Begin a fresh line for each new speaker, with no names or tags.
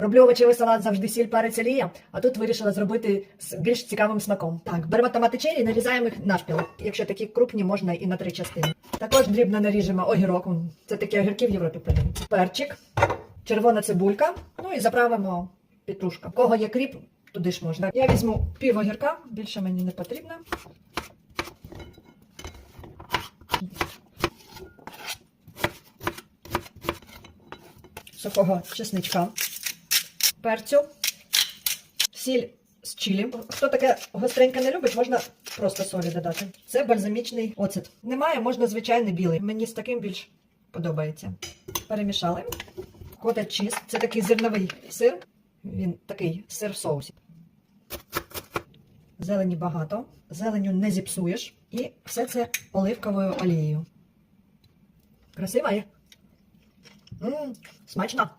Роблю овочевий салат завжди сіль, перець, олія, а тут вирішила зробити з більш цікавим смаком. Так, беремо томати черрі, нарізаємо їх навпіл. Якщо такі крупні, можна і на три частини. Також дрібно наріжемо огірок. Це такі огірки в Європі продають. Перчик, червона цибулька, ну і заправимо петрушка. У кого є кріп, туди ж можна. Я візьму пів огірка, більше мені не потрібно. Сухого чесничка, перцю, сіль з чилі. Хто таке гостреньке не любить, можна просто солі додати. Це бальзамічний оцет. Немає, можна звичайний білий. Мені з таким більш подобається. Перемішали. Котед чіз. Це такий зерновий сир. Він такий сир в соусі. Зелені багато. Зеленю не зіпсуєш. І все це оливковою олією. Красиво є? М, Смачно.